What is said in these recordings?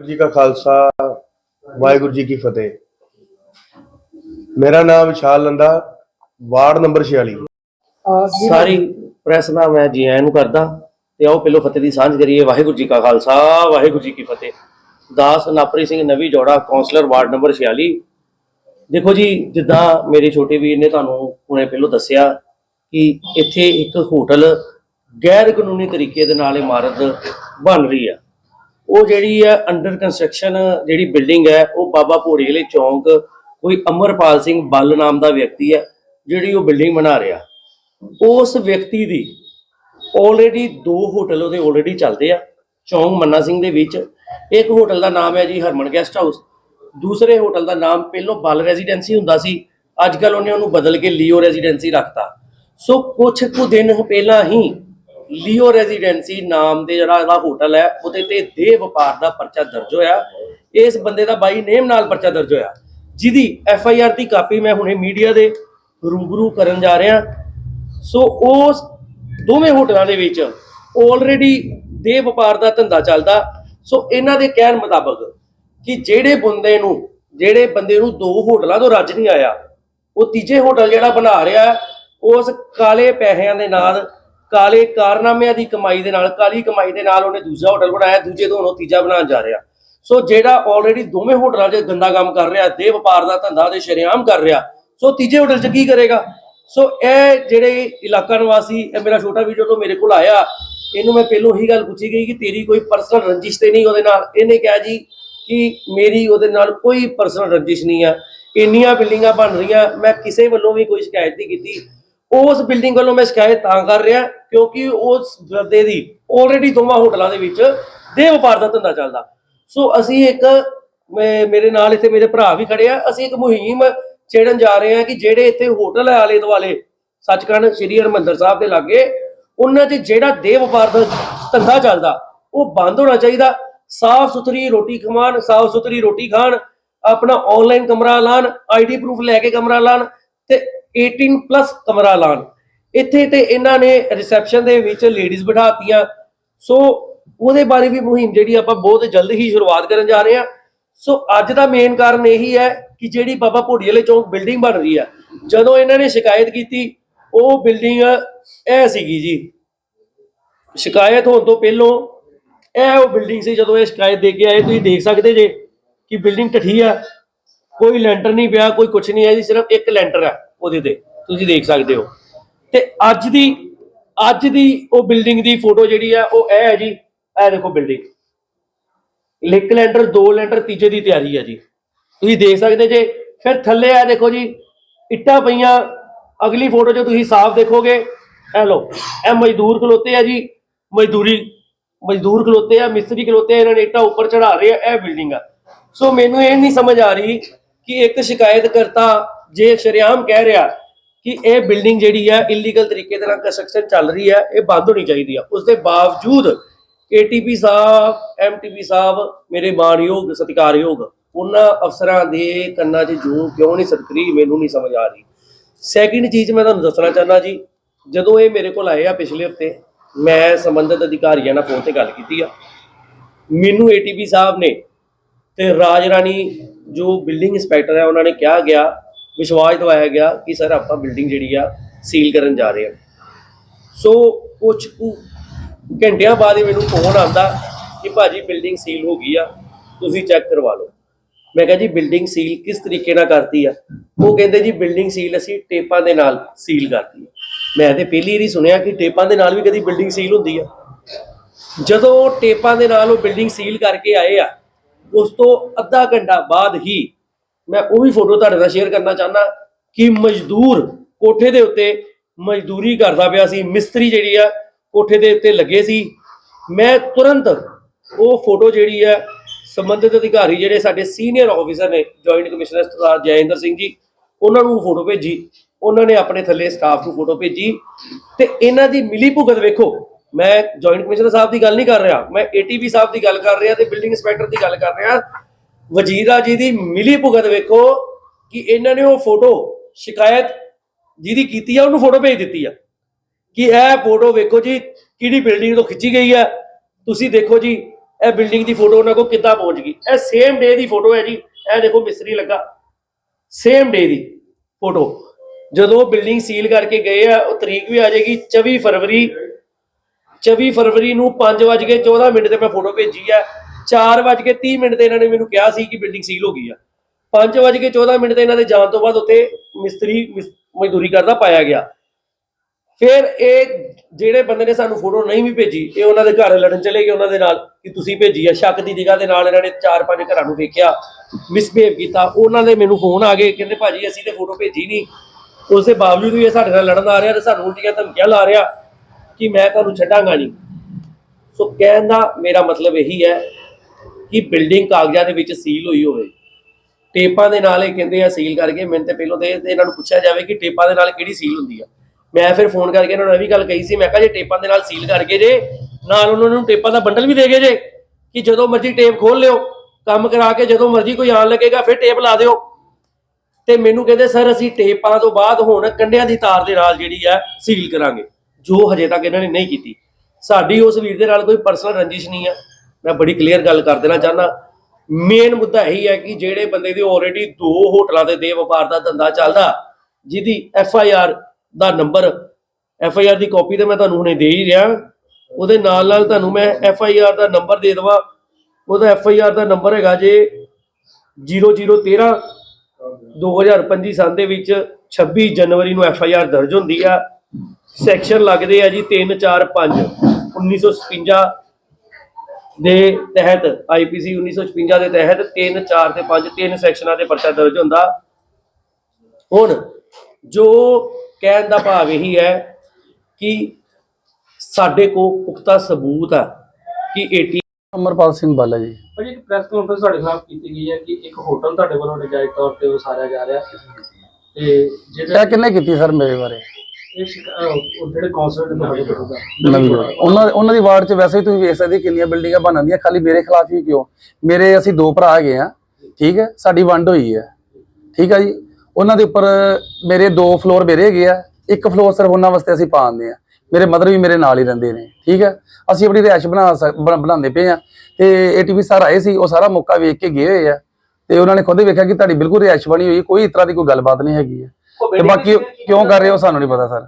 ਜੀ ਕਾ ਖਾਲਸਾ ਵਾਹਿਗੁਰੂ ਜੀ ਕੀ ਫਤਿਹ। ਮੇਰਾ ਨਾਮ ਵਿਸ਼ਾਲ ਲੰਦਾ ਵਾਰਡ ਨੰਬਰ 46 ਸਾਰੀ ਪ੍ਰੈਸ ਦਾ ਮੈਂ ਜੀ ਆਇਆਂ ਨੂੰ ਕਰਦਾ ਤੇ ਆਓ ਪਹਿਲੋਂ ਫਤਿਹ ਦੀ ਸਾਂਝ ਕਰੀਏ। ਵਾਹਿਗੁਰੂ ਜੀ ਕਾ ਖਾਲਸਾ ਵਾਹਿਗੁਰੂ ਜੀ ਕੀ ਫਤਿਹ। ਦਾਸ ਨਾਪਰੀ ਸਿੰਘ ਨਵੀ ਜੋੜਾ ਕਾਉਂਸਲਰ ਵਾਰਡ ਨੰਬਰ 46 ਦੇਖੋ ਜੀ ਜਿੱਦਾਂ ਮੇਰੇ ਛੋਟੇ ਵੀਰ ਨੇ ਤੁਹਾਨੂੰ ਹੁਣੇ ਪਹਿਲੋਂ ਦੱਸਿਆ ਕਿ ਇੱਥੇ ਇੱਕ ਹੋਟਲ ਗੈਰ ਕਾਨੂੰਨੀ ਤਰੀਕੇ ਦੇ ਨਾਲ ਇਮਾਰਤ ਬਣ ਰਹੀ ਆ। ਉਹ ਜਿਹੜੀ ਹੈ ਅੰਡਰ ਕੰਸਟਰਕਸ਼ਨ ਜਿਹੜੀ ਬਿਲਡਿੰਗ ਹੈ, ਉਹ ਬਾਬਾ ਭੋੜੇ ਵਾਲੇ ਚੌਂਕ, ਕੋਈ ਅਮਰਪਾਲ ਸਿੰਘ ਬੱਲ ਨਾਮ ਦਾ ਵਿਅਕਤੀ ਹੈ, ਜਿਹੜੀ ਉਹ ਬਿਲਡਿੰਗ ਬਣਾ ਰਿਹਾ। ਉਸ ਵਿਅਕਤੀ ਦੀ ਆਲਰੇਡੀ ਦੋ ਹੋਟਲ ਉਹਦੇ ਆਲਰੇਡੀ ਚੱਲਦੇ ਆ, ਚੌਂਕ ਮੰਨਾ ਸਿੰਘ ਦੇ ਵਿੱਚ। ਇੱਕ ਹੋਟਲ ਦਾ ਨਾਮ ਹੈ ਜੀ ਹਰਮਨ ਗੈਸਟ ਹਾਊਸ ਦੂਸਰੇ ਹੋਟਲ ਦਾ ਨਾਮ ਪਹਿਲੋਂ ਬਲ ਰੈਜ਼ੀਡੈਂਸੀ ਹੁੰਦਾ ਸੀ, ਅੱਜ ਕੱਲ ਉਹਨੇ ਉਹਨੂੰ ਬਦਲ ਕੇ ਲੀਓ ਰੈਜ਼ੀਡੈਂਸੀ ਰੱਖਤਾ। ਸੋ ਕੁਝ ਕੁ ਦਿਨ ਪਹਿਲਾਂ ਹੀ ਲੀਓ ਰੈਜ਼ੀਡੈਂਸੀ ਨਾਮ ਦੇ ਜਿਹੜਾ ਇਹਦਾ ਹੋਟਲ ਹੈ, ਉਹਦੇ ਤੇ ਦੇਹ ਵਪਾਰ ਦਾ ਪਰਚਾ ਦਰਜ ਹੋਇਆ। ਇਸ ਬੰਦੇ ਦਾ ਬਾਈ ਨੇਮ ਨਾਲ ਪਰਚਾ ਦਰਜ ਹੋਇਆ। ਜਿਹਦੀ ਐਫ ਆਈ ਆਰ ਦੀ ਕਾਪੀ ਮੈਂ ਹੁਣੇ ਮੀਡੀਆ ਦੇ ਰੂਬਰੂ ਕਰਨ ਜਾ ਰਿਹਾ। ਸੋ ਉਸ ਦੋਵੇਂ ਹੋਟਲਾਂ ਦੇ ਵਿੱਚ ਆਲਰੇਡੀ ਦੇਹ ਵਪਾਰ ਦਾ ਧੰਦਾ ਚੱਲਦਾ। ਸੋ ਇਹਨਾਂ ਦੇ ਕਹਿਣ ਮੁਤਾਬਕ ਕਿ ਜਿਹੜੇ ਬੰਦੇ ਨੂੰ, ਜਿਹੜੇ ਬੰਦੇ ਨੂੰ ਦੋ ਹੋਟਲਾਂ ਤੋਂ ਰੱਜ ਨਹੀਂ ਆਇਆ, ਉਹ ਤੀਜੇ ਹੋਟਲ ਜਿਹੜਾ ਬਣਾ ਰਿਹਾ, ਉਸ ਕਾਲੇ ਪੈਸਿਆਂ ਦੇ ਨਾਲ ਕਾਲੇ ਕਾਰਨਾਮਿਆਂ ਦੀ ਕਮਾਈ ਦੇ ਨਾਲ, ਕਾਲੀ ਕਮਾਈ ਦੇ ਨਾਲ ਉਹਨੇ ਦੂਜਾ ਹੋਟਲ ਬਣਾਇਆ, ਦੂਜੇ ਤੋਂ ਹੁਣ ਤੀਜਾ ਬਣਾਉਣ ਜਾ ਰਿਹਾ। ਸੋ ਜਿਹੜਾ ਆਲਰੇਡੀ ਦੋਵੇਂ ਹੋਟਲਾਂ 'ਚ ਗੰਦਾ ਕੰਮ ਕਰ ਰਿਹਾ, ਦੇ ਵਪਾਰ ਦਾ ਧੰਦਾ ਤੇ ਸ਼ਰੇਆਮ ਕਰ ਰਿਹਾ ਸੋ ਤੀਜੇ ਹੋਟਲ 'ਚ ਕੀ ਕਰੇਗਾ? ਸੋ ਇਹ ਜਿਹੜੇ ਇਲਾਕਾ ਨਿਵਾਸੀ, ਇਹ ਮੇਰਾ ਛੋਟਾ ਵੀਡੀਓ ਤੋਂ ਮੇਰੇ ਕੋਲ ਆਇਆ। ਇਹਨੂੰ ਮੈਂ ਪਹਿਲੋਂ ਹੀ ਗੱਲ ਪੁੱਛੀ ਗਈ ਕਿ ਤੇਰੀ ਕੋਈ ਪਰਸਨਲ ਰੰਜਿਸ਼ ਤੇ ਨਹੀਂ ਉਹਦੇ ਨਾਲ। ਇਹਨੇ ਕਿਹਾ ਜੀ ਕਿ ਮੇਰੀ ਉਹਦੇ ਨਾਲ ਕੋਈ ਪਰਸਨਲ ਰੰਜਿਸ਼ ਨਹੀਂ ਆ। ਇੰਨੀਆਂ ਬਿਲਡਿੰਗਾਂ ਬਣ ਰਹੀਆਂ। ਮੈਂ ਕਿਸੇ ਵੱਲੋਂ ਵੀ ਕੋਈ ਸ਼ਿਕਾਇਤ ਨਹੀਂ ਕੀਤੀ। ਉਸ ਬਿਲਡਿੰਗ ਵੱਲੋਂ ਮੈਂ ਸ਼ਿਕਾਇਤ ਤਾਂ ਕਰ ਰਿਹਾ, ਕਿਉਂਕਿ ਉਸ ਬੰਦੇ ਦੀ ਆਲਰੇਡੀ ਦੋਵਾਂ ਹੋਟਲਾਂ ਦੇ ਵਿੱਚ ਦੇਹ ਵਪਾਰ ਦਾ ਧੰਦਾ ਚੱਲਦਾ। ਸੋ ਅਸੀਂ ਇੱਕ ਮੇਰੇ ਨਾਲ ਇੱਥੇ ਮੇਰੇ ਭਰਾ ਵੀ ਖੜੇ ਆ, ਅਸੀਂ ਇੱਕ ਮੁਹਿੰਮ ਛੇੜਨ ਜਾ ਰਹੇ ਹਾਂ ਕਿ ਜਿਹੜੇ ਇੱਥੇ ਹੋਟਲ ਆਲੇ ਦੁਆਲੇ, ਸੱਚਖੰਡ ਸ੍ਰੀ ਹਰਿਮੰਦਰ ਸਾਹਿਬ ਦੇ ਲਾਗੇ, ਉਹਨਾਂ 'ਚ ਜਿਹੜਾ ਦੇ ਵਪਾਰ ਦਾ ਧੰਦਾ ਚੱਲਦਾ, ਉਹ ਬੰਦ ਹੋਣਾ ਚਾਹੀਦਾ। ਸਾਫ਼ ਸੁਥਰੀ ਰੋਟੀ ਖਵਾਣ ਸਾਫ਼ ਸੁਥਰੀ ਰੋਟੀ ਖਾਣ, ਆਪਣਾ ਆਨਲਾਈਨ ਕਮਰਾ ਲਾਣ ਆਈਡੀ ਪ੍ਰੂਫ ਲੈ ਕੇ ਕਮਰਾ ਲਾਣ ਤੇ 18 ਪਲੱਸ ਕਮਰਾ ਲਾਣ ਇੱਥੇ ਤੇ ਇਹਨਾਂ ਨੇ ਰਿਸੈਪਸ਼ਨ ਦੇ ਵਿੱਚ ਲੇਡੀਜ਼ ਬਿਠਾਤੀਆਂ। ਸੋ ਉਹਦੇ ਬਾਰੇ ਵੀ ਮੁਹਿੰਮ ਜਿਹੜੀ ਆਪਾਂ ਬਹੁਤ ਜਲਦ ਹੀ ਸ਼ੁਰੂਆਤ ਕਰਨ ਜਾ ਰਹੇ ਹਾਂ। ਸੋ ਅੱਜ ਦਾ ਮੇਨ ਕਾਰਨ ਇਹੀ ਹੈ ਕਿ ਜਿਹੜੀ ਬਾਬਾ ਭੋੜੀ ਵਾਲੇ ਚੌਂਕ ਬਿਲਡਿੰਗ ਬਣ ਰਹੀ ਹੈ। ਜਦੋਂ ਇਹਨਾਂ ਨੇ ਸ਼ਿਕਾਇਤ ਕੀਤੀ, ਉਹ ਬਿਲਡਿੰਗ ਇਹ ਸੀਗੀ ਜੀ। ਸ਼ਿਕਾਇਤ ਹੋਣ ਤੋਂ ਪਹਿਲੋਂ ਇਹ ਉਹ ਬਿਲਡਿੰਗ ਸੀ, ਜਦੋਂ ਇਹ ਸ਼ਿਕਾਇਤ ਦੇ ਕੇ ਆਏ, ਤੁਸੀਂ ਦੇਖ ਸਕਦੇ ਜੇ ਕਿ ਬਿਲਡਿੰਗ ਠੱਠੀ ਆ। ਕੋਈ ਲੈਂਟਰ ਨਹੀਂ ਪਿਆ, ਕੋਈ ਕੁਝ ਨਹੀਂ ਹੈ ਜੀ ਸਿਰਫ ਇੱਕ ਲੈਂਟਰ ਹੈ ਉਹਦੇ ਤੇ। ਤੁਸੀਂ ਦੇਖ ਸਕਦੇ ਹੋ। ਤੇ ਅੱਜ ਦੀ ਅੱਜ ਦੀ ਉਹ ਬਿਲਡਿੰਗ ਦੀ ਫੋਟੋ ਜਿਹੜੀ ਆ, ਉਹ ਇਹ ਹੈ ਜੀ, ਇਹ ਦੇਖੋ ਬਿਲਡਿੰਗ ਲਿਕ ਲੈਂਟਰ, ਦੋ ਲੈਂਡਰ ਤੀਜੇ ਦੀ ਤਿਆਰੀ ਹੈ ਜੀ। ਤੁਸੀਂ ਦੇਖ ਸਕਦੇ ਜੇ, ਫਿਰ ਥੱਲੇ ਆ ਦੇਖੋ ਜੀ, ਇੱਟਾਂ ਪਈਆਂ। ਅਗਲੀ ਫੋਟੋ 'ਚ ਤੁਸੀਂ ਸਾਫ਼ ਦੇਖੋਗੇ, ਇਹ ਲੋ ਇਹ ਮਜ਼ਦੂਰ ਖਲੋਤੇ ਆ ਜੀ। ਮਜ਼ਦੂਰੀ, ਮਜ਼ਦੂਰ ਖਲੋਤੇ ਆ, ਮਿਸਤਰੀ ਖਲੋਤੇ ਆ, ਇਹਨਾਂ ਨੇ ਇੱਟਾਂ ਉੱਪਰ ਚੜਾ ਰਹੇ ਆ, ਇਹ ਬਿਲਡਿੰਗ ਆ। ਸੋ ਮੈਨੂੰ ਇਹ ਨਹੀਂ ਸਮਝ ਆ ਰਹੀ ਕਿ ਇੱਕ ਸ਼ਿਕਾਇਤ ਕਰਤਾ ਜੇ ਸ਼ਰੇਆਮ ਕਹਿ ਰਿਹਾ ਕਿ ਇਹ ਬਿਲਡਿੰਗ ਜਿਹੜੀ ਹੈ ਇਲੀਗਲ ਤਰੀਕੇ ਦੇ ਨਾਲ ਕੰਸਟਰਕਸ਼ਨ ਚੱਲ ਰਹੀ ਹੈ ਇਹ ਬੰਦ ਹੋਣੀ ਚਾਹੀਦੀ ਆ। ਉਸ ਦੇ ਬਾਵਜੂਦ ਏਟੀਪੀ ਸਾਹਿਬ ਐਮਟੀਪੀ ਸਾਹਿਬ ਮੇਰੇ ਮਾਣਯੋਗ, ਸਤਿਕਾਰਯੋਗ, ਉਹਨਾਂ ਅਫਸਰਾਂ ਦੇ ਕੰਨਾਂ 'ਚ ਜੂ ਕਿਉਂ ਨਹੀਂ ਸਰਕਰੀ ਮੈਨੂੰ ਨਹੀਂ ਸਮਝ ਆ ਰਹੀ। ਸੈਕਿੰਡ ਚੀਜ਼ ਮੈਂ ਤੁਹਾਨੂੰ ਦੱਸਣਾ ਚਾਹੁੰਦਾ ਜੀ, ਜਦੋਂ ਇਹ ਮੇਰੇ ਕੋਲ ਆਏ ਆ ਪਿਛਲੇ ਹਫ਼ਤੇ, ਮੈਂ ਸੰਬੰਧਿਤ ਅਧਿਕਾਰੀਆਂ ਨਾਲ ਫੋਨ ਤੇ ਗੱਲ ਕੀਤੀ ਆ। ਮੈਨੂੰ ਏਟੀਪੀ ਸਾਹਿਬ ਨੇ ਤੇ ਰਾਜ ਰਾਣੀ ਜੋ ਬਿਲਡਿੰਗ ਇੰਸਪੈਕਟਰ ਹੈ ਉਹਨਾਂ ਨੇ ਕਿਹਾ ਗਿਆ ਵਿਸ਼ਵਾਸ ਦਿਵਾਇਆ ਗਿਆ ਕਿ ਸਰ ਆਪਾਂ ਬਿਲਡਿੰਗ ਜਿਹੜੀ ਆ ਸੀਲ ਕਰਨ ਜਾ ਰਹੇ ਹਾਂ। ਸੋ ਕੁਝ ਕੁ ਘੰਟਿਆਂ ਬਾਅਦ ਹੀ ਮੈਨੂੰ ਫੋਨ ਆਂਦਾ ਕਿ ਭਾਜੀ ਬਿਲਡਿੰਗ ਸੀਲ ਹੋ ਗਈ ਆ, ਤੁਸੀਂ ਚੈੱਕ ਕਰਵਾ ਲਓ। ਮੈਂ ਕਿਹਾ ਜੀ ਬਿਲਡਿੰਗ ਸੀਲ ਕਿਸ ਤਰੀਕੇ ਨਾਲ ਕਰਤੀ ਆ? ਉਹ ਕਹਿੰਦੇ ਜੀ ਬਿਲਡਿੰਗ ਸੀਲ ਅਸੀਂ ਟੇਪਾਂ ਦੇ ਨਾਲ ਸੀਲ ਕਰਤੀ ਆ। ਮੈਂ ਤੇ ਪਹਿਲੀ ਵਾਰੀ ਸੁਣਿਆ ਕਿ ਟੇਪਾਂ ਦੇ ਨਾਲ ਵੀ ਕਦੀ ਬਿਲਡਿੰਗ ਸੀਲ ਹੁੰਦੀ ਆ। ਜਦੋਂ ਉਹ ਟੇਪਾਂ ਦੇ ਨਾਲ ਉਹ ਬਿਲਡਿੰਗ ਸੀਲ ਕਰਕੇ ਆਏ ਆ, ਉਸ ਤੋਂ ਅੱਧਾ ਘੰਟਾ ਬਾਅਦ ਹੀ ਮੈਂ ਉਹ ਵੀ ਫੋਟੋ ਤੁਹਾਡੇ ਨਾਲ ਸ਼ੇਅਰ ਕਰਨਾ ਚਾਹੁੰਦਾ ਕਿ ਮਜ਼ਦੂਰ ਕੋਠੇ ਦੇ ਉੱਤੇ ਮਜ਼ਦੂਰੀ ਕਰਦਾ ਪਿਆ ਸੀ, ਮਿਸਤਰੀ ਜਿਹੜੀ ਆ ਕੋਠੇ ਦੇ ਉੱਤੇ ਲੱਗੇ ਸੀ। ਮੈਂ ਤੁਰੰਤ ਉਹ ਫੋਟੋ ਜਿਹੜੀ ਆ ਸੰਬੰਧਿਤ ਅਧਿਕਾਰੀ ਜਿਹੜੇ ਸਾਡੇ ਸੀਨੀਅਰ ਆਫੀਸਰ ਨੇ ਜੁਆਇੰਟ ਕਮਿਸ਼ਨਰ ਸਰਦਾਰ ਜੈਇੰਦਰ ਸਿੰਘ ਜੀ, ਉਹਨਾਂ ਨੂੰ ਫੋਟੋ ਭੇਜੀ। ਉਹਨਾਂ ਨੇ ਆਪਣੇ ਥੱਲੇ ਸਟਾਫ ਨੂੰ ਫੋਟੋ ਭੇਜੀ ਤੇ ਇਹਨਾਂ ਦੀ ਮਿਲੀ ਭੁਗਤ ਵੇਖੋ। ਮੈਂ ਜੁਆਇੰਟ ਕਮਿਸ਼ਨਰ ਸਾਹਿਬ ਦੀ ਗੱਲ ਨਹੀਂ ਕਰ ਰਿਹਾ, ਮੈਂ ਏਟੀਪੀ ਸਾਹਿਬ ਦੀ ਗੱਲ ਕਰ ਰਿਹਾ ਤੇ ਬਿਲਡਿੰਗ ਇੰਸਪੈਕਟਰ ਦੀ ਗੱਲ ਕਰ ਰਿਹਾ। ਵਜ਼ੀਰਾ ਜੀ ਦੀ ਮਿਲੀ ਭੁਗਤ ਵੇਖੋ ਕਿ ਇਹਨਾਂ ਨੇ ਉਹ ਫੋਟੋ ਸ਼ਿਕਾਇਤ ਜਿਹਦੀ ਕੀਤੀ ਆ, ਉਹਨੂੰ ਫੋਟੋ ਭੇਜ ਦਿੱਤੀ ਆ। ਕਿ ਇਹ ਫੋਟੋ ਵੇਖੋ ਜੀ, ਕਿਹੜੀ ਬਿਲਡਿੰਗ ਤੋਂ ਖਿੱਚੀ ਗਈ ਆ। ਤੁਸੀਂ ਦੇਖੋ ਜੀ, ਇਹ ਬਿਲਡਿੰਗ ਦੀ ਫੋਟੋ ਉਹਨਾਂ ਕੋਲ ਕਿੱਦਾਂ ਪਹੁੰਚ ਗਈ। ਇਹ ਸੇਮ ਡੇ ਦੀ ਫੋਟੋ ਹੈ ਜੀ। ਇਹ ਦੇਖੋ ਮਿਸਤਰੀ ਲੱਗਾ। ਸੇਮ ਡੇ ਦੀ ਫੋਟੋ। ਜਦੋਂ ਬਿਲਡਿੰਗ ਸੀਲ ਕਰਕੇ ਗਏ ਆ, ਉਹ ਤਰੀਕ ਵੀ ਆ ਜਾਏਗੀ 24 ਫਰਵਰੀ 24 ਫਰਵਰੀ ਨੂੰ 5:14 ਮਿੰਟ ਤੇ ਮੈਂ ਫੋਟੋ ਭੇਜੀ ਆ। 4:30 ਮਿੰਟ ਤੇ ਇਹਨਾਂ ਨੇ ਮੈਨੂੰ ਕਿਹਾ ਸੀ ਕਿ ਬਿਲਡਿੰਗ ਸੀਲ ਹੋ ਗਈ ਆ। 5:14 ਮਿੰਟ ਤੇ ਇਹਨਾਂ ਦੇ ਜਾਣ ਤੋਂ ਬਾਅਦ ਉੱਥੇ ਮਿਸਤਰੀ ਮਜ਼ਦੂਰੀ ਕਰਦਾ ਪਾਇਆ ਗਿਆ। ਫਿਰ ਇਹ ਜਿਹੜੇ ਬੰਦੇ ਨੇ ਸਾਨੂੰ ਫੋਟੋ ਨਹੀਂ ਵੀ ਭੇਜੀ, ਇਹ ਉਹਨਾਂ ਦੇ ਘਰ ਲੜਨ ਚਲੇ ਗਏ, ਉਹਨਾਂ ਦੇ ਨਾਲ ਕਿ ਤੁਸੀਂ ਭੇਜੀ ਆ। ਸ਼ੱਕ ਦੀ ਨਿਗਾਹ ਦੇ ਨਾਲ ਇਹਨਾਂ ਨੇ ਚਾਰ ਪੰਜ ਘਰਾਂ ਨੂੰ ਵੇਖਿਆ, ਮਿਸਬਿਹੇਵ ਕੀਤਾ। ਉਹਨਾਂ ਦੇ ਮੈਨੂੰ ਫੋਨ ਆ ਗਏ, ਕਹਿੰਦੇ ਭਾਜੀ ਅਸੀਂ ਤੇ ਫੋਟੋ ਭੇਜੀ ਨਹੀਂ। ਉਸ ਦੇ ਬਾਵਜੂਦ ਵੀ ਇਹ ਸਾਡੇ ਨਾਲ ਲੜਨ ਆ ਰਿਹਾ ਤੇ ਸਾਨੂੰ ਉਲਟੀਆਂ ਧਮਕੀਆਂ ਲਾ ਰਿਹਾ ਕਿ ਮੈਂ ਤੁਹਾਨੂੰ ਛੱਡਾਂਗਾ ਨਹੀਂ। ਸੋ ਕਹਿਣ ਦਾ ਮੇਰਾ ਮਤਲਬ ਇਹੀ ਹੈ ਕਿ ਬਿਲਡਿੰਗ ਕਾਗਜ਼ਾਂ ਦੇ ਵਿੱਚ ਸੀਲ ਹੋਈ ਹੋਵੇ। ਟੇਪਾਂ ਦੇ ਨਾਲ ਇਹ ਕਹਿੰਦੇ ਆ ਸੀਲ ਕਰਕੇ ਮੈਨੂੰ ਤੇ ਪਹਿਲਾਂ ਤੇ ਇਹਨਾਂ ਨੂੰ ਪੁੱਛਿਆ ਜਾਵੇ ਕਿ ਟੇਪਾਂ ਦੇ ਨਾਲ ਕਿਹੜੀ ਸੀਲ ਹੁੰਦੀ ਆ। ਮੈਂ ਫਿਰ ਫੋਨ ਕਰਕੇ ਇਹਨਾਂ ਨੂੰ ਇਹ ਵੀ ਗੱਲ ਕਹੀ ਸੀ, ਮੈਂ ਕਿਹਾ ਜੇ ਟੇਪਾਂ ਦੇ ਨਾਲ ਸੀਲ ਕਰਕੇ ਜੇ, ਨਾਲ ਉਹਨਾਂ ਨੂੰ ਟੇਪਾਂ ਦਾ ਬੰਡਲ ਵੀ ਦੇ ਗਏ ਜੇ, ਕਿ ਜਦੋਂ ਮਰਜ਼ੀ ਟੇਪ ਖੋਲ ਲਿਓ, ਕੰਮ ਕਰਾ ਕੇ ਜਦੋਂ ਮਰਜ਼ੀ ਕੋਈ ਆਣ ਲੱਗੇਗਾ, ਫਿਰ ਟੇਪ ਲਾ ਦਿਓ। ਤੇ ਮੈਨੂੰ ਕਹਿੰਦੇ, ਸਰ, ਅਸੀਂ ਟੇਪਾਂ ਤੋਂ ਬਾਅਦ ਹੁਣ ਕੰਡਿਆਂ ਦੀ ਤਾਰ ਦੇ ਨਾਲ ਜਿਹੜੀ ਆ, ਸੀਲ ਕਰਾਂਗੇ। ਜੋ ਹਜੇ ਤੱਕ ਇਹਨਾਂ ਨੇ ਨਹੀਂ ਕੀਤੀ। ਸਾਡੀ ਉਸ ਵੀਰ ਦੇ ਨਾਲ ਕੋਈ ਪਰਸਨਲ ਰੰਜਿਸ਼ ਨਹੀਂ ਆ। ਮੈਂ ਬੜੀ ਕਲੀਅਰ ਗੱਲ ਕਰ ਦੇਣਾ ਚਾਹੁੰਦਾ। ਮੇਨ ਮੁੱਦਾ ਇਹੀ ਹੈ ਕਿ ਜਿਹੜੇ ਬੰਦੇ ਦੇ ਆਲਰੇਡੀ ਦੋ ਹੋਟਲਾਂ ਦੇ ਦੇ ਵਪਾਰ ਦਾ ਧੰਦਾ ਚੱਲਦਾ, ਜਿਹਦੀ ਐਫ ਆਈ ਆਰ ਦਾ ਨੰਬਰ ਐਫ ਆਈ ਆਰ ਦੀ ਕਾਪੀ ਤੇ ਮੈਂ ਤੁਹਾਨੂੰ ਹੁਣੇ ਦੇ ਹੀ ਰਿਹਾ। ਉਹਦੇ ਨਾਲ ਨਾਲ ਤੁਹਾਨੂੰ ਮੈਂ ਐਫ ਆਈ ਆਰ ਦਾ ਨੰਬਰ ਦੇ ਦੇਵਾਂ। ਉਹਦਾ ਐਫ ਆਈ ਆਰ ਦਾ ਨੰਬਰ ਹੈਗਾ ਜੇ 0013 2025 ਸਾਲ ਦੇ ਵਿੱਚ 26 ਜਨਵਰੀ ਨੂੰ ਐਫ ਆਈ ਆਰ ਦਰਜ ਹੁੰਦੀ ਆ। ਸੈਕਸ਼ਨ ਲੱਗਦੇ ਆ ਜੀ 3 4 5 1956 ਦੇ ਤਹਿਤ ਆਈਪੀਸੀ 1956 ਦੇ ਤਹਿਤ 3 4 ਤੇ 5 ਤਿੰਨ ਸੈਕਸ਼ਨਾਂ ਦੇ ਪਰਚਾ ਦਰਜ ਹੁੰਦਾ। ਹੁਣ ਜੋ ਕਹਿਣ ਦਾ ਭਾਵ ਇਹੀ ਹੈ ਕਿ ਸਾਡੇ ਕੋਲ ਪੁਖਤਾ ਸਬੂਤ ਆ ਕਿ ਏਟੀ ਅਮਰਪਾਲ ਸਿੰਘ ਬਾਲਾ ਜੀ। ਭਾਜੀ ਇੱਕ ਪ੍ਰੈਸ ਕਾਨਫਰੰਸ ਤੁਹਾਡੇ ਖਿਲਾਫ ਕੀਤੀ ਗਈ ਹੈ ਕਿ ਇੱਕ ਹੋਟਲ ਤੁਹਾਡੇ ਵੱਲੋਂ ਨਜਾਇਜ਼ ਤੌਰ ਤੇ ਉਸਾਰਿਆ ਜਾ ਰਿਹਾ ਤੇ ਇਹ ਕਿੰਨੇ ਕੀਤੀ ਸਰ ਮੇਰੇ ਬਾਰੇ? ਜਿਹੜੇ ਕੌਂਸਲਰ ਨੇ ਨਵੀਂ road। ਉਹਨਾਂ ਉਹਨਾਂ ਦੀ ਵਾਰਡ 'ਚ ਵੈਸੇ ਹੀ ਤੁਸੀਂ ਵੇਖ ਸਕਦੇ ਕਿੰਨੀਆਂ ਬਿਲਡਿੰਗਾਂ ਬਣਦੀਆਂ ਖਾਲੀ ਮੇਰੇ ਖਿਲਾਫ ਹੀ ਕਿਉਂ? ਮੇਰੇ ਅਸੀਂ ਦੋ ਭਰਾ ਹੈਗੇ ਆ, ਠੀਕ ਹੈ? ਸਾਡੀ ਵੰਡ ਹੋਈ ਹੈ। ਠੀਕ ਹੈ ਜੀ? ਉਹਨਾਂ ਦੇ ਉੱਪਰ ਮੇਰੇ ਦੋ ਫਲੋਰ ਮੇਰੇ ਹੈਗੇ ਆ। ਇੱਕ ਫਲੋਰ ਸਿਰਫ ਉਹਨਾਂ ਵਾਸਤੇ ਅਸੀਂ ਪਾਉਂਦੇ ਆ। ਮੇਰੇ ਮਦਰ ਵੀ ਮੇਰੇ ਨਾਲ ਹੀ ਰਹਿੰਦੇ ਨੇ, ਠੀਕ ਹੈ? ਅਸੀਂ ਆਪਣੀ ਰਿਹਾਇਸ਼ ਬਣਾ ਸਕ- ਬਣਾ- ਬਣਾਉਂਦੇ ਪਏ ਆ। ਤੇ ਏਟੀਵੀ ਸਰ ਆਏ ਸੀ, ਉਹ ਸਾਰਾ ਮੌਕਾ ਵੇਖ ਕੇ ਗਏ ਹੋਏ ਆ। ਤੇ ਉਹਨਾਂ ਨੇ ਖੁਦ ਵੇਖਿਆ ਕਿ ਤੁਹਾਡੀ ਬਿਲਕੁਲ ਰਿਹਾਇਸ਼ ਬਣੀ ਹੋਈ ਕੋਈ ਇਸ ਤਰ੍ਹਾਂ ਦੀ ਕੋਈ ਗੱਲਬਾਤ ਨਹੀਂ ਹੈਗੀ ਹੈ। ਤੇ ਬਾਕੀ ਕਿਉਂ ਕਰ ਰਹੇ ਹੋ ਸਾਨੂੰ ਨਹੀਂ ਪਤਾ ਸਰ।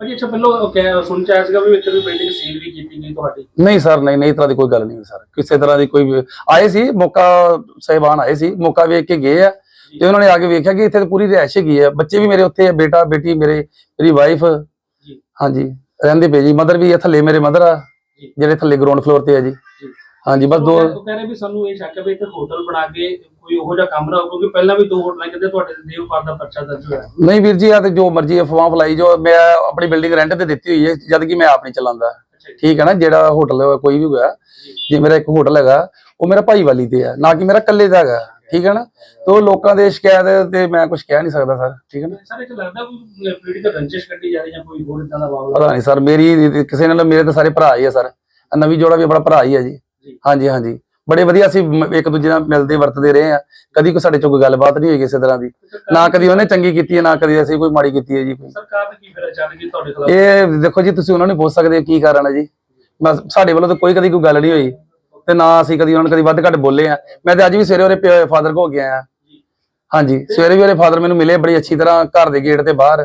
ਭਾਜੀ ਅੱਛਾ ਪਹਿਲਾਂ ਉਹ ਕਹਿ- ਸੁਣ ਚ ਆਇਆ ਸੀਗਾ ਵੀ ਇੱਕ ਵੀ ਬਿਲਡਿੰਗ ਸੀਲ ਵੀ ਕੀਤੀ ਗਈ ਤੁਹਾਡੀ। ਨਹੀਂ ਸਰ ਨਹੀਂ ਨਹੀਂ ਇਸ ਤਰ੍ਹਾਂ ਦੀ ਕੋਈ ਗੱਲ ਨਹੀਂ ਸਰ। ਕਿਸੇ ਤਰ੍ਹਾਂ ਦੀ ਕੋਈ ਵੀ- ਆਏ ਸੀ ਮੌਕਾ ਸਹਿਬਾਨ ਆਏ ਸੀ ਮੌਕਾ ਵੇਖ ਕੇ ਗਏ ਆ। ਤੇ ਉਹਨਾਂ ਨੇ ਆ ਕੇ ਵੇਖਿਆ ਕਿ ਇੱਥੇ ਤਾਂ ਪੂਰੀ ਰਿਹਾਇਸ਼ ਹੈਗੀ ਆ। ਬੱਚੇ ਵੀ ਮੇਰੇ ਉੱਥੇ ਆ ਬੇਟਾ ਬੇਟੀ ਮੇਰੇ ਮੇਰੀ ਵਾਈਫ ਜੀ। ਹਾਂਜੀ ਰਹਿੰਦੇ ਪਏ ਜੀ। ਮਦਰ ਵੀ ਇਹ ਥੱਲੇ ਮੇਰੇ ਮਦਰ ਆ ਜੀ। ਜਿਹੜੇ ਥੱਲੇ ਗਰਾਊਂਡ ਫਲੋਰ ਤੇ ਆ ਜੀ। ਜੀ। ਹਾਂਜੀ ਬਸ ਉਹ ਦੋ ਕਹਿ- ਉਹ ਕਹਿ ਰਹੇ ਵੀ ਸਾਨੂੰ ਇਹ ਸ਼ੱਕ ਹੈ ਵੀ ਇੱਥੇ ਹੋਟਲ ਬਣਾ ਕੇ ਕੋਈ ਉਹੋ ਜਿਹਾ ਕੰਮ ਨਾ ਹੋ ਕਿਉਂਕਿ ਪਹਿਲਾਂ ਵੀ ਦੋ ਹੋਟਲਾਂ ਕਿਤੇ ਤੁਹਾਡੇ ਦੇ ਦੇਵਪਾਲ ਦਾ ਪਰਚਾ ਦਰਜ ਹੋਇਆ। ਨਹੀਂ ਵੀਰ ਜੀ ਆ ਤੇ ਜੋ ਮਰਜ਼ੀ ਅਫਵਾਹ ਫਲਾਈ ਜੋ ਮੈਂ ਆਪਣੀ ਬਿਲਡਿੰਗ ਰੈਂਟ ਤੇ ਦਿੱਤੀ ਹੋਈ ਹੈ ਜਦ ਕਿ ਮੈਂ ਆਪ ਨਹੀਂ ਚਲਾਉਂਦਾ। ਅੱਛਾ ਜੀ। ਠੀਕ ਹੈ ਨਾ ਜਿਹੜਾ ਹੋਟਲ ਕੋਈ ਵੀ ਹੋਇਆ ਜੇ। ਮੇਰਾ ਇੱਕ ਹੋਟਲ ਹੈਗਾ ਉਹ ਮੇਰਾ ਭਾਈ ਵਾਲੀ ਤੇ ਆ ਨਾ ਕਿ ਮੇਰਾ ਇਕੱਲੇ ਦਾ ਹੈਗਾ ਠੀਕ ਹੈ ਨਾ? ਤੇ ਲੋਕਾਂ ਦੇ ਸ਼ਿਕਾਇਤ ਤੇ ਮੈਂ ਕੁਝ ਕਹਿ ਨਹੀਂ ਸਕਦਾ ਸਰ ਠੀਕ ਹੈ ਨਾ? ਸਰ ਇਹ ਲੱਗਦਾ ਕੋਈ ਪੋਲੀਟੀਕਲ ਰੰਜਿਸ਼ ਕੱਢੀ ਜਾ ਰਹੀ ਜਾਂ ਕੋਈ ਹੋਰ ਇਦਾਂ ਦਾ ਮਾਮਲਾ ਪਤਾ ਨਹੀਂ ਸਰ ਮੇਰੀ ਕਿਸੇ ਨਾਲ ਮੇਰੇ ਤਾਂ ਸਾਰੇ ਭਰਾ ਹੀ ਆ ਸਰ। ਨਵੀਂ ਜੋੜਾ ਵੀ ਆਪਣਾ ਭਰਾ ਹੀ ਆ ਜੀ। ਹਾਂਜੀ ਹਾਂਜੀ। ਬੜੇ ਵਧੀਆ ਅਸੀਂ ਮ- ਇੱਕ ਦੂਜੇ ਨਾਲ ਮਿਲਦੇ ਵਰਤਦੇ ਰਹੇ ਆ ਕਦੀ ਕੋਈ ਸਾਡੇ ਚੋਂ ਕੋਈ ਗੱਲਬਾਤ ਨਹੀਂ ਹੋਈ ਕਿਸੇ ਤਰ੍ਹਾਂ ਦੀ। ਨਾ ਕਦੀ ਉਹਨੇ ਚੰਗੀ ਕੀਤੀ ਹੈ ਨਾ ਕਦੀ ਅਸੀਂ ਕੋਈ ਮਾੜੀ ਕੀਤੀ ਹੈ ਜੀ। ਸਰਕਾਰ ਨੇ ਕੀ ਫਿਰ ਅਚਾਨਕ ਹੀ ਤੁਹਾਡੇ ਖਿਲਾਫ? ਇਹ ਦੇਖੋ ਜੀ ਤੁਸੀਂ ਉਹਨਾਂ ਨੂੰ ਪੁੱਛ ਸਕਦੇ ਹੋ ਕੀ ਕਾਰਨ ਹੈ ਜੀ। ਬਸ ਸਾਡੇ ਵੱਲੋਂ ਤਾਂ ਕੋਈ ਕਦੀ ਕੋਈ ਗੱਲ ਨਹੀਂ ਹੋਈ। ਤੇ ਨਾ ਅਸੀਂ ਕਦੀ ਉਹਨਾਂ ਨੂੰ ਕਦੀ ਵੱਧ ਘੱਟ ਬੋਲੇ ਆ ਮੈਂ ਤੇ ਅੱਜ ਵੀ ਸਵੇਰੇ ਉਹਦੇ ਫਾਦਰ ਕੋ ਗਿਆ ਆ ਹਾਂਜੀ ਸਵੇਰੇ ਵੀ ਉਹਦੇ ਫਾਦਰ ਮੈਨੂੰ ਮਿਲੇ ਬੜੀ ਅੱਛੀ ਤਰ੍ਹਾਂ ਘਰ ਦੇ ਗੇਟ ਤੇ ਬਾਹਰ।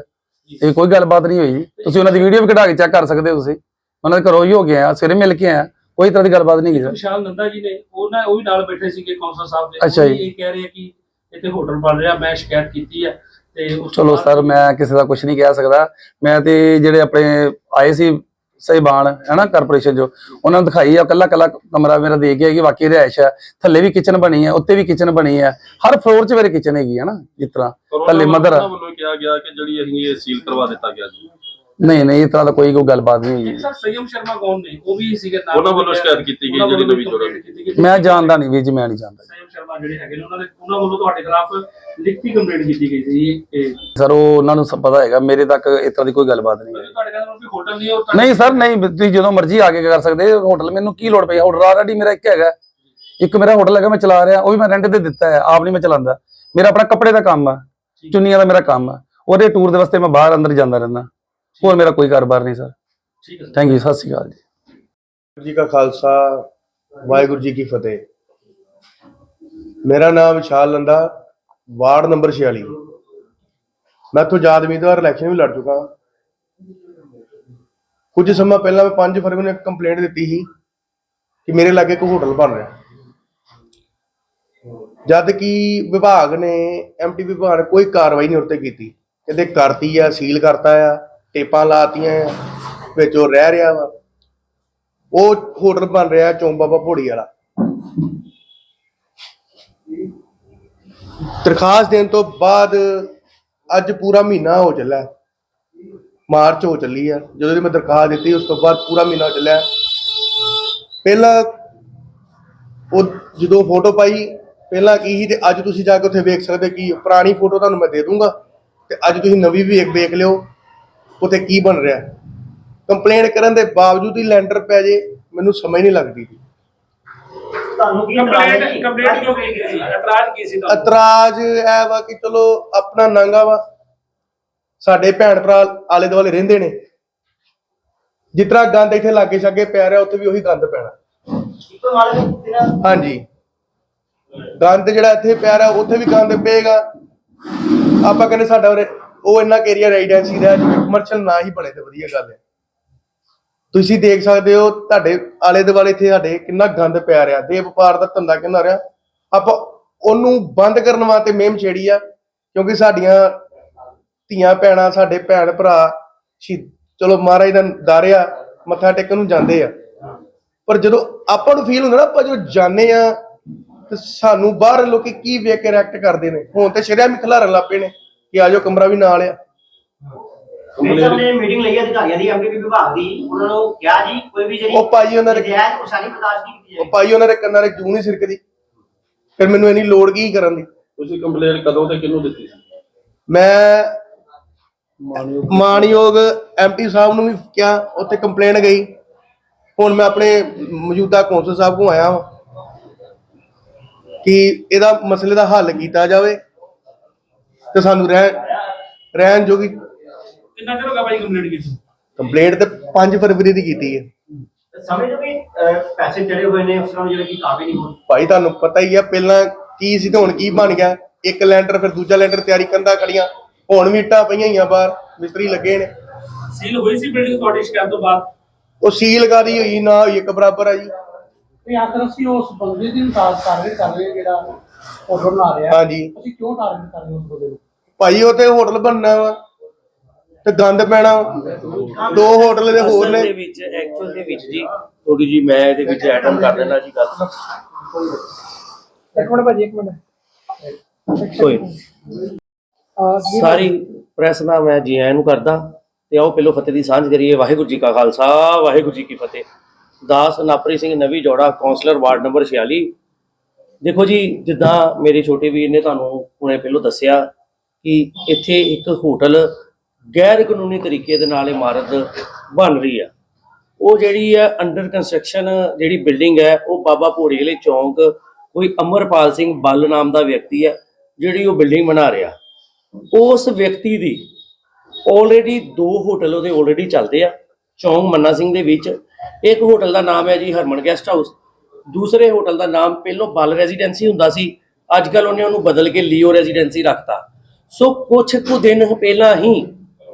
ਤੇ ਕੋਈ ਗੱਲਬਾਤ ਨਹੀਂ ਹੋਈ। ਜੀ ਤੁਸੀਂ ਉਹਨਾਂ ਦੀ ਵੀਡੀਓ ਵੀ ਕਢਾ ਕੇ ਚੈੱਕ ਕਰ ਸਕਦੇ ਹੋ ਤੁਸੀਂ। ਉਹਨਾਂ ਦੇ ਘਰੋਂ ਹੀ ਹੋ ਗਿਆ ਸਵੇਰੇ ਮਿਲ ਕੇ ਆਇਆ ਕੋਈ ਤਰ੍ਹਾਂ ਦੀ ਗੱਲਬਾਤ ਨਹੀਂ ਗਈ ਵਿਸ਼ਾਲ ਨੰਦਾ ਜੀ ਨੇ ਉਹਨਾਂ ਉਹ ਵੀ ਨਾਲ ਬੈਠੇ ਸੀਗੇ ਕੌਂਸਲ ਸਾਹਿਬ ਦੇ। ਅੱਛਾ ਉਹ ਵੀ ਜੀ। ਇਹ ਕਹਿ ਰਹੇ ਆ ਕਿ ਇੱਥੇ ਹੋਟਲ ਬਣ ਰਿਹਾ ਮੈਂ ਸ਼ਿਕਾਇਤ ਕੀਤੀ ਹੈ ਤੇ ਚਲੋ ਸਰ ਮੈਂ ਕਿਸੇ ਦਾ ਕੁਝ ਨਹੀਂ ਕਹਿ ਸਕਦਾ। ਮੈਂ ਤੇ ਜਿਹੜੇ ਆਪਣੇ ਆਏ ਸੀ ਸਹਿਬਾਨ ਹੈਨਾ ਕਾਰਪੋਰੇਸ਼ਨ ਜੋ ਉਹਨਾਂ ਨੂੰ ਦਿਖਾਈ ਆ ਕੱਲਾ ਕੱਲਾ ਕਮਰਾ ਮੇਰਾ ਦੇ ਗਿਆ ਕਿ ਵਾਕਈ ਰਿਹਾਇਸ਼ ਹੈ ਥੱਲੇ ਵੀ ਕਿਚਨ ਬਣੀ ਹੈ ਉੱਤੇ ਵੀ ਕਿਚਨ ਬਣੀ ਹੈ ਹਰ ਫਲੋਰ 'ਚ ਮੇਰੇ ਕਿਚਨ ਹੈਗੀ ਹੈ ਨਾ ਜਿਸ ਤਰ੍ਹਾਂ। ਥੱਲੇ ਮਦਰ ਉਹਨਾਂ ਵੱਲੋਂ ਕਿਹਾ ਗਿਆ ਕਿ ਜਿਹੜੀ ਅਸੀਂ ਇਹ ਸੀਲ ਕਰਵਾ ਦਿੱਤਾ ਗਿਆ ਜੀ। ਨਹੀਂ ਨਹੀਂ ਇਸ ਤਰ੍ਹਾਂ ਦਾ ਕੋਈ ਕੋਈ ਗੱਲਬਾਤ ਨਹੀਂ ਹੋਈ। ਸਰ ਸੰਯਮ ਸ਼ਰਮਾ ਕੌਣ ਨੇ? ਉਹ ਵੀ ਸੀਗੇ ਨਾਲ। ਉਹਨਾਂ ਵੱਲੋਂ ਸ਼ਿਕਾਇਤ ਕੀਤੀ ਗਈ ਜਿਹੜੀ ਨਵੀਂ ਜੋੜਾ ਕੀਤੀ ਗਈ। ਮੈਂ ਜਾਣਦਾ ਨਹੀਂ ਵੀਰ ਜੀ ਮੈਂ ਨਹੀਂ ਜਾਣਦਾ। ਸੰਯਮ ਸ਼ਰਮਾ ਜਿਹੜੇ ਹੈਗੇ ਨੇ ਉਹਨਾਂ ਦੇ ਉਹਨਾਂ ਵੱਲੋਂ ਤੁਹਾਡੇ ਖਿਲਾਫ ਲਿਖਤੀ ਕੰਪਲੇਂਟ ਕੀਤੀ ਗਈ ਸੀ ਇਹ। ਸਰ ਉਹ ਉਹਨਾਂ ਨੂੰ ਸਭ ਪਤਾ ਹੈਗਾ ਮੇਰੇ ਤੱਕ ਇਸ ਤਰ੍ਹਾਂ ਦੀ ਕੋਈ ਗੱਲਬਾਤ ਨਹੀਂ ਹੈ। ਤੁਹਾਡੇ ਕਹਿੰਦੇ ਵੀ ਹੋਟਲ ਨਹੀਂ ਤੁਹਾਡੇ- ਨਹੀਂ ਸਰ ਨਹੀਂ ਤੁਸੀਂ ਜਦੋਂ ਮਰਜ਼ੀ ਆ ਕੇ ਕਰ ਸਕਦੇ ਹੋਟਲ ਮੈਨੂੰ ਕੀ ਲੋੜ ਪਈ ਹੋਟਲ ਆਲਰੇਡੀ ਮੇਰਾ ਇੱਕ ਹੈਗਾ। ਇੱਕ ਮੇਰਾ ਹੋਟਲ ਹੈਗਾ ਮੈਂ ਚਲਾ ਰਿਹਾ ਉਹ ਵੀ ਮੈਂ ਰੈਂਟ ਤੇ ਦਿੱਤਾ ਹੈ ਆਪ ਨਹੀਂ ਮੈਂ ਚਲਾਉਂਦਾ। ਮੇਰਾ ਆਪਣਾ ਕੱਪੜੇ ਦਾ ਕੰਮ ਆ ਚੁੰਨੀਆਂ ਦਾ ਮੇਰਾ ਕੰਮ ਆ। ਉਹਦੇ ਟੂਰ ਦੇ ਵਾਸਤੇ ਮੈਂ ਬਾਹਰ ਅੰਦਰ ਜਾਂਦਾ ਰਹਿੰਦਾ। ਹੋਰ ਮੇਰਾ ਕੋਈ ਕਾਰੋਬਾਰ ਨਹੀਂ ਸਰ। ਠੀਕ ਹੈ ਸਰ। ਥੈਂਕ ਯੂ ਸਤਿ ਸ਼੍ਰੀ ਅਕਾਲ ਜੀ। ਵਾਹਿਗੁਰੂ ਜੀ ਕਾ ਖਾਲਸਾ ਵਾਹਿਗੁਰੂ ਜੀ ਕੀ ਫਤਿਹ। ਮੇਰਾ ਨਾਮ ਵਿਸ਼ਾਲ ਲੰਦਾ ਵਾਰਡ ਨੰਬਰ 46 ਮੈਂ ਤੋਂ ਆਜ਼ਾਦ ਉਮੀਦਵਾਰ ਇਲੈਕਸ਼ਨ ਵੀ ਲੜ ਚੁੱਕਾ। ਹਾਂ ਕੁਝ ਸਮਾਂ ਪਹਿਲਾਂ ਮੈਂ 5 ਫਰਵਰੀ ਨੂੰ ਇੱਕ ਕੰਪਲੇਂਟ ਦਿੱਤੀ ਸੀ ਕਿ ਮੇਰੇ ਲਾਗੇ ਕੋਈ ਹੋਟਲ ਬਣ ਰਿਹਾ। ਜਦ ਕਿ ਵਿਭਾਗ ਨੇ ਐਮਟੀ ਵਿਭਾਗ ਨੇ ਕੋਈ ਕਾਰਵਾਈ ਨਹੀਂ ਉੱਤੇ ਕੀਤੀ। ਕਹਿੰਦੇ ਕਰਤੀ ਆ ਸੀਲ ਕਰਤਾ ਆ। ਟੇਪਾਂ ਲਾਤੀਆਂ ਆ, ਵਿੱਚ ਉਹ ਰਹਿ ਰਿਹਾ ਵਾ। ਉਹ ਹੋਟਲ ਬਣ ਰਿਹਾ ਚੌਂ ਬਾਬਾ ਭੋੜੀ ਵਾਲਾ। ਦਰਖਾਸਤ ਦੇਣ ਤੋਂ ਬਾਅਦ ਅੱਜ ਪੂਰਾ ਮਹੀਨਾ ਹੋ ਚੱਲਾ ਮਾਰਚ ਹੋ ਚੱਲੀ ਆ। ਜਦੋਂ ਦੀ ਮੈਂ ਦਰਖਾਸਤ ਦਿੱਤੀ, ਉਸ ਤੋਂ ਬਾਅਦ ਪੂਰਾ ਮਹੀਨਾ ਹੋ ਚੱਲਿਆ। ਪਹਿਲਾਂ ਉਹ ਜਦੋਂ ਫੋਟੋ ਪਾਈ, ਪਹਿਲਾਂ ਕੀ ਸੀ ਤੇ ਅੱਜ ਤੁਸੀਂ ਜਾ ਕੇ ਉੱਥੇ ਵੇਖ ਸਕਦੇ ਕੀ ਪੁਰਾਣੀ ਫੋਟੋ ਤੁਹਾਨੂੰ ਮੈਂ ਦੇ ਦੂੰਗਾ। ਤੇ ਅੱਜ ਤੁਸੀਂ ਨਵੀਂ ਵੀ ਵੇਖ ਵੇਖ ਲਿਓ। ਉੱਥੇ ਕੀ ਬਣ ਰਿਹਾ? ਕੰਪਲੇਂਟ ਕਰਨ ਦੇ ਬਾਵਜੂਦ ਹੀ ਲੈਂਡਰ ਪੈ ਜੇ ਮੈਨੂੰ ਸਮਝ ਨਹੀਂ ਲੱਗਦੀ। ਤੁਹਾਨੂੰ ਕੀ ਇਤਰਾਜ਼ ਹੈ? ਕੰਪਲੇਂਟ ਜੀ? ਕੰਪਲੇਂਟ ਕਿਉਂ ਕੀਤੀ? ਸੀ ਇਤਰਾਜ਼ ਕੀ ਸੀ ਤੁਹਾਨੂੰ? ਇਤਰਾਜ਼ ਇਹ ਵਾ ਕਿ ਚਲੋ ਆਪਣਾ ਨੰਗਾ ਵਾ। ਸਾਡੇ ਭੈਣ ਭਰਾ ਆਲੇ ਦੁਆਲੇ ਰਹਿੰਦੇ ਨੇ। ਜਿਤਨਾ ਗੰਦ ਇੱਥੇ ਲਾਗੇ ਛਾਗੇ ਪੈ ਰਿਹਾ ਉੱਥੇ ਵੀ ਉਹੀ ਗੰਦ ਪੈਣਾ। ਹਾਂਜੀ। ਗੰਦ ਜਿਹੜਾ ਇੱਥੇ ਪੈ ਰਿਹਾ ਉੱਥੇ ਵੀ ਗੰਦ ਪਏਗਾ। ਆਪਾਂ ਕਹਿੰਦੇ ਸਾਡਾ ਉਹ ਇੰਨਾ ਏਰੀਆ ਰੈਜ਼ੀਡੈਂਸੀ ਦਾ ਜਿਵੇਂ ਕਮਰਸ਼ੀਅਲ ਨਾ ਹੀ ਬਣੇ ਤੇ ਵਧੀਆ ਗੱਲ ਹੈ। ਤੁਸੀਂ ਦੇਖ ਸਕਦੇ ਹੋ, ਤੁਹਾਡੇ ਆਲੇ ਦੁਆਲੇ ਇੱਥੇ ਸਾਡੇ ਕਿੰਨਾ ਗੰਦ ਪਿਆ ਰਿਹਾ, ਦੇ ਵਪਾਰ ਦਾ ਧੰਦਾ ਕਿੰਨਾ ਰਿਹਾ। ਆਪਾਂ ਉਹਨੂੰ ਬੰਦ ਕਰਨ ਵਾਸਤੇ ਮੇਮ ਛੇੜੀ ਆ, ਕਿਉਂਕਿ ਸਾਡੀਆਂ ਧੀਆਂ ਭੈਣਾਂ, ਸਾਡੇ ਭੈਣ ਭਰਾ ਚਲੋ ਮਹਾਰਾਜ ਦਾ ਦਾਰਿਆ ਮੱਥਾ ਟੇਕਣ ਨੂੰ ਜਾਂਦੇ ਆ। ਪਰ ਜਦੋਂ ਆਪਾਂ ਨੂੰ ਫੀਲ ਹੁੰਦਾ ਨਾ, ਆਪਾਂ ਜਦੋਂ ਜਾਂਦੇ ਆ, ਤੇ ਸਾਨੂੰ ਬਾਹਰ ਲੋਕੀ ਕੀ ਵੇਖ ਕੇ ਰਿਐਕਟ ਕਰਦੇ ਨੇ। ਹੁਣ ਤੇ ਸ਼ਰਿਆ ਵੀ ਖਿਲਾਰਨ ਪਏ ਨੇ ਕਿ ਆਜੋ ਕਮਰਾ ਵੀ ਨਾਲ ਆ। ਮੇਜਰ ਨੇ ਮੀਟਿੰਗ ਲਈ ਅਧਿਕਾਰੀਆਂ ਦੀ ਐਮਪੀ ਵਿਭਾਗ ਦੀ ਉਹਨਾਂ ਨੂੰ ਕਿਹਾ ਜੀ ਕੋਈ ਵੀ ਜਿਹੜੀ ਉਹ ਭਾਜੀ ਉਹਨਾਂ ਦੇ ਨਜਾਇਜ਼ ਪਰੇਸ਼ਾਨੀ ਬਰਦਾਸ਼ਤ ਨਹੀਂ ਕੀਤੀ ਉਹ ਜਾਏਗੀ। ਭਾਈ ਉਹਨਾਂ ਦੇ ਕੰਨਾਂ 'ਚ ਜੂੰ ਨਹੀਂ ਸਿਰਕਦੀ। ਫਿਰ ਮੈਨੂੰ ਇੰਨੀ ਲੋੜ ਕੀ ਕਰਨ ਦੀ? ਤੁਸੀਂ ਕੰਪਲੇਂਟ ਕਦੋਂ ਤੇ ਕਿਹਨੂੰ ਦਿੱਤੀ? ਸੀ ਮੈਂ ਮਾਨਯੋਗ ਐਮਪੀ ਸਾਹਿਬ ਨੂੰ ਵੀ ਕਿਹਾ ਉੱਥੇ ਕੰਪਲੇਨ ਗਈ। ਹੁਣ ਮੈਂ ਆਪਣੇ ਮੌਜੂਦਾ ਕੌਂਸਲ ਸਾਹਿਬ ਕੋਲ ਆਇਆ ਹਾਂ ਕਿ ਇਹਦਾ ਮਸਲੇ ਦਾ ਹੱਲ ਕੀਤਾ ਜਾਵੇ ਤੇ ਸਾਨੂੰ ਰਹਿ ਰਹਿਣ ਜੋਗੀ ਕਿੰਨਾ ਚਿਰ ਹੋ ਗਿਆ ਭਾਈ ਕੰਪਲੇਂਟ ਕੀਤੀ? ਕੰਪਲੇਂਟ ਤੇ 5 ਫਰਵਰੀ ਦੀ ਕੀਤੀ ਹੈ। ਸਮਝੋ ਕਿ ਅਹ, ਪੈਸੇ ਚੜੇ ਹੋਏ ਨੇ ਅਫਸਰਾਂ ਨੂੰ ਜਿਹੜੇ ਕਿ ਕਾਬਿਲ ਨਹੀਂ ਹੋਣ। ਭਾਈ ਤੁਹਾਨੂੰ ਪਤਾ ਹੀ ਆ ਪਹਿਲਾਂ ਕੀ ਸੀ ਤੇ ਹੁਣ ਕੀ ਬਣ ਗਿਆ। ਇੱਕ ਲੈਂਟਰ ਫਿਰ ਦੂਜਾ ਲੈਂਟਰ ਤਿਆਰੀ ਕੰਦਾ ਖੜੀਆਂ। ਹੁਣ ਵੀ ਇੱਟਾਂ ਪਈਆਂ ਹੋਈਆਂ ਬਾਹਰ ਮਿਸਤਰੀ ਲੱਗੇ ਨੇ। ਸੀਲ ਹੋਈ ਸੀ ਬਿਲਡਿੰਗ ਤੁਹਾਡੀ ਸ਼ਿਕਾਇਤ ਤੋਂ ਬਾਅਦ? ਉਹ ਸੀਲ ਕਾਦੀ ਹੋਈ ਨਾ ਹੋਈ ਇੱਕ ਬਰਾਬਰ ਆ ਜੀ। ਵੀ ਆਖਰ ਅਸੀਂ ਉਸ ਬੰਦੇ ਦੀ ਟਾਰਗੇਟ ਕਰ ਰਹੇ ਹਾਂ ਜਿਹੜਾ ਫੋਟੋ ਬਣਾ ਰਿਹਾ। ਹਾਂਜੀ। ਅਸੀਂ ਕਿਉਂ ਟਾਰਗੇਟ ਕਰ ਰਹੇ ਹਾਂ ਉਸ ਬੰਦੇ ਨੂੰ? ਭਾਈ ਉੱਥੇ ਹੋਟਲ ਬਣਨਾ ਵਾ। ਤੇ ਗੰਦ ਪੈਣਾ। ਦੋ ਹੋਟਲ ਦੇ ਹੋਰ ਨੇ। ਦੇ ਵਿੱਚ ਐਕਚੁਅਲ ਦੇ ਵਿੱਚ ਜੀ ਥੋੜੀ ਜੀ ਮੈਂ ਇਹਦੇ ਵਿੱਚ ਐਡਮ ਕਰ ਦੇਣਾ ਜੀ ਗੱਲ। ਇੱਕ ਮਿੰਟ ਭਾਜੀ ਇੱਕ ਮਿੰਟ। ਕੋਈ ਅਹ ਜੀ ਸਾਰੀ ਪ੍ਰੈਸ ਦਾ ਮੈਂ ਜੀ ਆਇਆਂ ਨੂੰ ਕਰਦਾ ਤੇ ਆਓ ਪਹਿਲੋਂ ਫਤਿਹ ਦੀ ਸਾਂਝ ਕਰੀਏ। ਵਾਹਿਗੁਰੂ ਜੀ ਕਾ ਖਾਲਸਾ ਵਾਹਿਗੁਰੂ ਜੀ ਕੀ ਫਤਿਹ। ਦਾਸ ਨਾਪਰੀ ਸਿੰਘ ਨਵੀ ਜੋੜਾ ਕਾਉਂਸਲਰ ਵਾਰਡ ਨੰਬਰ 46 ਦੇਖੋ ਜੀ ਜਿੱਦਾਂ ਮੇਰੇ ਛੋਟੇ ਵੀਰ ਨੇ ਤੁਹਾਨੂੰ ਹੁਣੇ ਪਹਿਲੋਂ ਦੱਸਿਆ ਕਿ ਇੱਥੇ ਇੱਕ ਹੋਟਲ ਗੈਰ ਕਾਨੂੰਨੀ ਤਰੀਕੇ ਦੇ ਨਾਲ ਇਮਾਰਤ ਬਣ ਰਹੀ ਆ। ਉਹ ਜਿਹੜੀ ਹੈ ਅੰਡਰ ਕੰਸਟਰਕਸ਼ਨ ਜਿਹੜੀ ਬਿਲਡਿੰਗ ਹੈ, ਉਹ ਬਾਬਾ ਭੋੜੀ ਵਾਲੇ ਚੌਂਕ ਕੋਈ ਅਮਰਪਾਲ ਸਿੰਘ ਬੱਲ ਨਾਮ ਦਾ ਵਿਅਕਤੀ ਹੈ ਜਿਹੜੀ ਉਹ ਬਿਲਡਿੰਗ ਬਣਾ ਰਿਹਾ। ਉਸ ਵਿਅਕਤੀ ਦੀ ਆਲਰੇਡੀ ਦੋ ਹੋਟਲ ਉਹਦੇ ਆਲਰੇਡੀ ਚੱਲਦੇ ਆ, ਚੌਂਕ ਮੰਨਾ ਸਿੰਘ ਦੇ ਵਿੱਚ। ਇੱਕ ਹੋਟਲ ਦਾ ਨਾਮ ਹੈ ਜੀ ਹਰਮਨ ਗੈਸਟ ਹਾਊਸ ਦੂਸਰੇ ਹੋਟਲ ਦਾ ਨਾਮ ਪਹਿਲੋਂ ਬਲ ਰੈਜ਼ੀਡੈਂਸੀ ਹੁੰਦਾ ਸੀ, ਅੱਜ ਕੱਲ ਉਹਨੇ ਉਹਨੂੰ ਬਦਲ ਕੇ ਲੀਓ ਰੈਜ਼ੀਡੈਂਸੀ ਰੱਖਤਾ। ਸੋ ਕੁਝ ਕੁ ਦਿਨ ਪਹਿਲਾਂ ਹੀ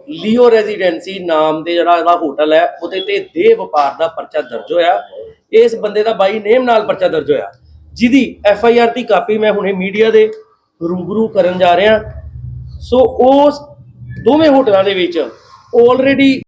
ਲੀਓ ਰੈਜ਼ੀਡੈਂਸੀ ਨਾਮ ਦੇ ਜਿਹੜਾ ਇਹਦਾ ਹੋਟਲ ਹੈ, ਉਹਦੇ ਤੇ ਦੇਹ ਵਪਾਰ ਦਾ ਪਰਚਾ ਦਰਜ ਹੋਇਆ। ਇਸ ਬੰਦੇ ਦਾ ਬਾਈ ਨੇਮ ਨਾਲ ਪਰਚਾ ਦਰਜ ਹੋਇਆ। ਜਿਹਦੀ ਐਫ ਆਈ ਆਰ ਦੀ ਕਾਪੀ ਮੈਂ ਹੁਣੇ ਮੀਡੀਆ ਦੇ ਰੂਬਰੂ ਕਰਨ ਜਾ ਰਿਹਾ। ਸੋ ਉਸ ਦੋਵੇਂ ਹੋਟਲਾਂ ਦੇ ਵਿੱਚ ਆਲਰੇਡੀ